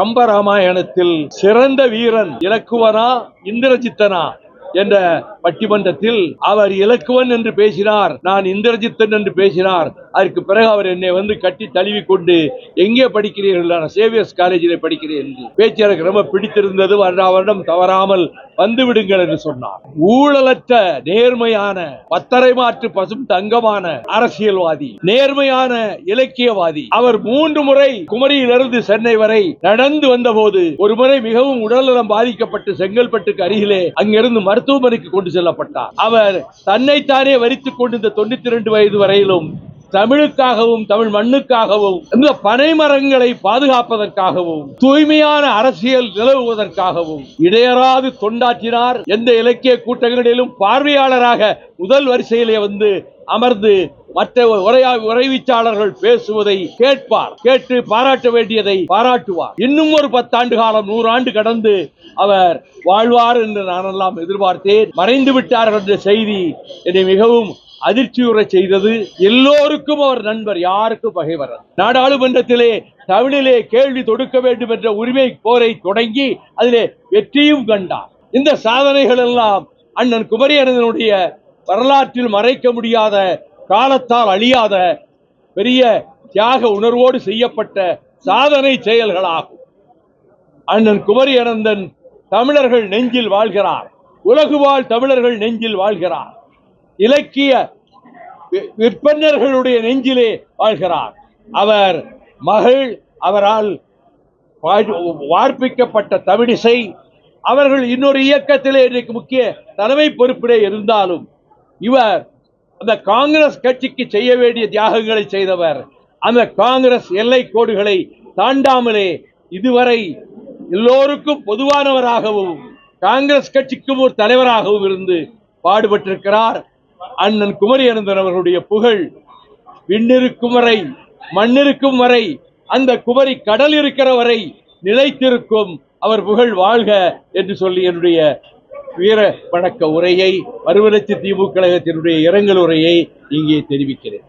கம்பராமாயணத்தில் சிறந்த வீரன் இலக்குவனா இந்திரஜித்தனா என்ற பட்டிமன்றத்தில் அவர் இலக்குவன் என்று பேசினார் நான் இந்திரஜித்தன் என்று பேசினார். அதற்கு பிறகு அவர் என்னை வந்து கட்டி தழுவி கொண்டு எங்கே படிக்கிறீர்கள்? நான் சேவியர்ஸ் காலேஜில் படிக்கிறேன் என்று. பேச்சு எனக்கு ரொம்ப பிடித்திருந்தது வருடா வருடம் தவறாமல் வந்து விடுங்கள் என்று சொன்னார். ஊழலற்ற நேர்மையான பத்தரை மாற்று பசும் தங்கமான அரசியல்வாதி நேர்மையான இலக்கியவாதி. அவர் மூன்று முறை குமரியிலிருந்து சென்னை வரை நடந்து வந்தபோது ஒரு முறை மிகவும் உடல்நலம் பாதிக்கப்பட்டு செங்கல்பட்டுக்கு அருகிலே அங்கிருந்து மருத்துவமனைக்கு கொண்டு செல்லப்பட்டார். அவர் தன்னைத்தானே வரித்துக் கொண்டு இந்த தொண்ணூத்தி ரெண்டு வயது வரையிலும் தமிழுக்காகவும் தமிழ் மண்ணுக்காகவும் இந்த பனைமரங்களை பாதுகாப்பதற்காகவும் தூய்மையான அரசியல் நிலவுவதற்காகவும் இடையராது தொண்டாற்றினார். எந்த இலக்கிய கூட்டங்களிலும் பார்வையாளராக முதல் வரிசையிலே வந்து அமர்ந்து மற்ற உரையா உரைவிச்சாளர்கள் பேசுவதை கேட்பார். கேட்டு பாராட்ட வேண்டியதை பாராட்டுவார். இன்னும் ஒரு பத்தாண்டு காலம் நூறாண்டு கடந்து அவர் வாழ்வார் என்று நானெல்லாம் எதிர்பார்த்தேன். மறைந்து விட்டார்கள் என்ற செய்தி என்னை மிகவும் அதிர்ச்சியுற செய்தது. எல்லோருக்கும் அவர் நண்பர் யாருக்கும் பகைவர் நாடாளுமன்றத்திலே தமிழிலே கேள்வி தொடுக்க வேண்டும் என்ற உரிமை போரை தொடங்கி அதிலே வெற்றியும் கண்டார். இந்த சாதனைகள் எல்லாம் அண்ணன் குமரியனனுடைய வரலாற்றில் மறைக்க முடியாத காலத்தால் அழியாத பெரிய தியாக உணர்வோடு செய்யப்பட்ட சாதனை செயல்களாகும். அண்ணன் குமரி அனந்தன் தமிழர்கள் நெஞ்சில் வாழ்கிறார். உலகு வாழ் தமிழர்கள் நெஞ்சில் வாழ்கிறார். இலக்கிய விற்பனர்களுடைய நெஞ்சிலே வாழ்கிறார். அவர் மகள் அவரால் வார்ப்பிக்கப்பட்ட தமிழிசை அவர்கள் இன்னொரு இயக்கத்திலே இன்றைக்கு முக்கிய தலைமை பொறுப்பிலே இருந்தாலும் இவர் அந்த காங்கிரஸ் கட்சிக்கு செய்ய வேண்டிய தியாகங்களை செய்தவர். அந்த காங்கிரஸ் எல்லை கோடுகளை தாண்டாமலே இதுவரை எல்லோருக்கும் பொதுவானவராகவும் காங்கிரஸ் கட்சிக்கும் ஒரு தலைவராகவும் இருந்து பாடுபட்டிருக்கிறார். அண்ணன் குமரி அனந்தன் அவர்களுடைய புகழ் விண்ணிருக்கும் வரை மண்ணிருக்கும் வரை அந்த குமரி கடல் இருக்கிற வரை நிலைத்திருக்கும். அவர் புகழ் வாழ்க என்று சொல்லி என்னுடைய வீர வணக்க உரையை மறுமலர்ச்சி திமுக கழகத்தினுடைய இரங்கல் உரையை இங்கே தெரிவிக்கிறேன்.